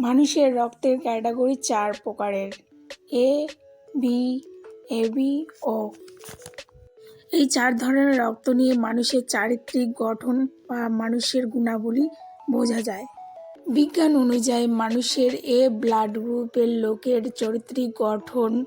মানুষের রক্তের ক্যাটাগরি চার প্রকারের। A, B AB O. এই চার ধরনের রক্ত নিয়ে মানুষের চারিত্রিক গঠন বা মানুষের গুণাবলী বোঝা যায়। বিজ্ঞান অনুযায়ী মানুষের এ ব্লাড গ্রুপের লোকের চরিত্রিক গঠন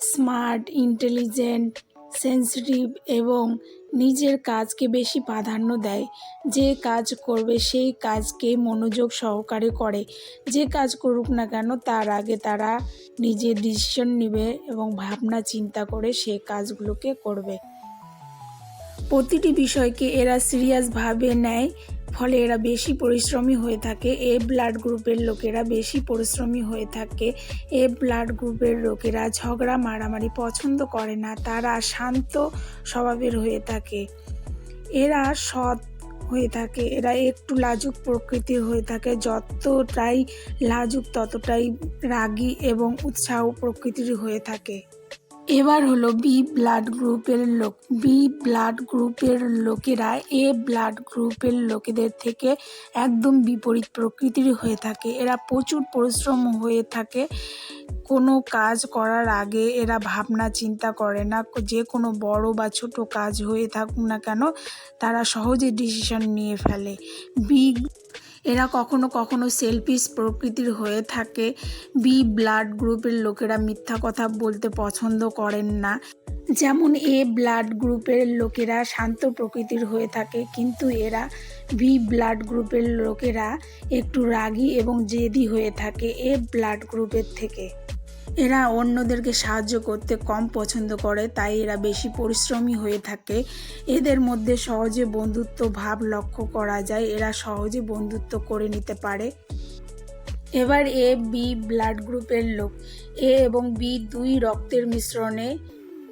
স্মার্ট ইন্টেলিজেন্ট সেন্সিটিভ এবং নিজের কাজকে বেশি প্রাধান্য দেয়। যে কাজ করবে সেই কাজকে মনোযোগ সহকারে করে। যে কাজ করুক না কেন, তার আগে তারা নিজে ডিসিশন নেবে এবং ভাবনা চিন্তা করে সে কাজগুলোকে করবে। প্রতিটি বিষয়কে এরা সিরিয়াসভাবে নেয়, ফলে এরা বেশি পরিশ্রমী হয়ে থাকে। এ ব্লাড গ্রুপের লোকেরা বেশি পরিশ্রমী হয়ে থাকে। এ ব্লাড গ্রুপের লোকেরা ঝগড়া, মারামারি পছন্দ করে না। তারা শান্ত স্বভাবের হয়ে থাকে। এরা সৎ হয়ে থাকে। এরা একটু লাজুক প্রকৃতির হয়ে থাকে। যতটাই লাজুক, ততটাই রাগী এবং উৎসাহ প্রকৃতির হয়ে থাকে। এবার হলো বি ব্লাড গ্রুপের লোক, বি ব্লাড গ্রুপের লোকেরা এ ব্লাড গ্রুপের লোকেদের থেকে একদম বিপরীত প্রকৃতির হয়ে থাকে। এরা প্রচুর পরিশ্রম হয়ে থাকে। কোনো কাজ করার আগে এরা ভাবনা চিন্তা করে না, যে কোনো বড় বা ছোট কাজ হয়ে থাকুক না কেন, তারা সহজে ডিসিশন নিয়ে ফেলে। বি এরা কখনো কখনো সেলফিশ প্রকৃতির হয়ে থাকে। বি ব্লাড গ্রুপের লোকেরা মিথ্যা কথা বলতে পছন্দ করেন না। যেমন এ ব্লাড গ্রুপের লোকেরা শান্ত প্রকৃতির হয়ে থাকে, কিন্তু এরা বি ব্লাড গ্রুপের লোকেরা একটু রাগী এবং জেদি হয়ে থাকে এ ব্লাড গ্রুপের থেকে। এরা অন্যদেরকে সাহায্য করতে কম পছন্দ করে, তাই এরা বেশি পরিশ্রমী হয়ে থাকে। এদের মধ্যে সহজে বন্ধুত্ব ভাব লক্ষ্য করা যায়, এরা সহজে বন্ধুত্ব করে নিতে পারে। এবার এ, বি, ব্লাড গ্রুপের লোক। এ এবং বি দুই রক্তের মিশ্রণে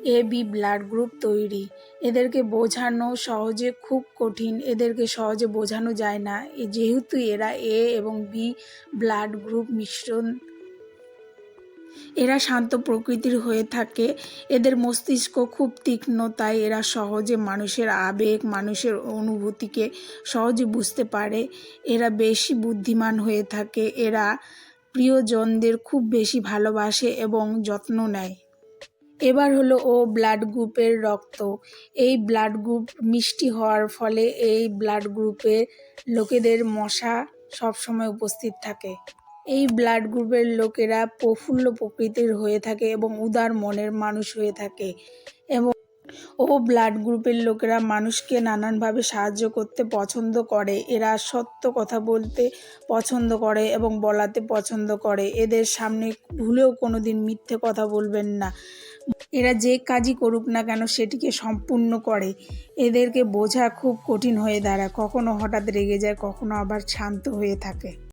এ, বি, ব্লাড গ্রুপ তৈরি। এদেরকে বোঝানো সহজে খুব কঠিন, এদেরকে সহজে বোঝানো যায় না। যেহেতু এরা এ এবং বি ব্লাড গ্রুপ মিশ্রণ এরা শান্ত প্রকৃতির হয়ে থাকে। এদের মস্তিষ্ক খুব তীক্ষ্ণ, তাই এরা সহজে মানুষের আবেগ, মানুষের অনুভূতিকে সহজে বুঝতে পারে। এরা বেশি বুদ্ধিমান হয়ে থাকে। এরা প্রিয়জনদের খুব বেশি ভালোবাসে এবং যত্ন নেয়। এবার হলো ও ব্লাড গ্রুপের রক্ত। এই ব্লাড গ্রুপ মিষ্টি হওয়ার ফলে এই ব্লাড গ্রুপের লোকেদের মশা সবসময় উপস্থিত থাকে। এই ব্লাড গ্রুপের লোকেরা প্রফুল্ল প্রকৃতির হয়ে থাকে এবং উদার মনের মানুষ হয়ে থাকে। এবং ও ব্লাড গ্রুপের লোকেরা মানুষকে নানানভাবে সাহায্য করতে পছন্দ করে। এরা সত্য কথা বলতে পছন্দ করে এবং বলাতে পছন্দ করে। এদের সামনে ভুলেও কোনো দিন মিথ্যে কথা বলবেন না। এরা যে কাজই করুক না কেন সেটিকে সম্পূর্ণ করে। এদেরকে বোঝা খুব কঠিন হয়ে দাঁড়ায়। কখনো হঠাৎ রেগে যায়, কখনো আবার শান্ত হয়ে থাকে।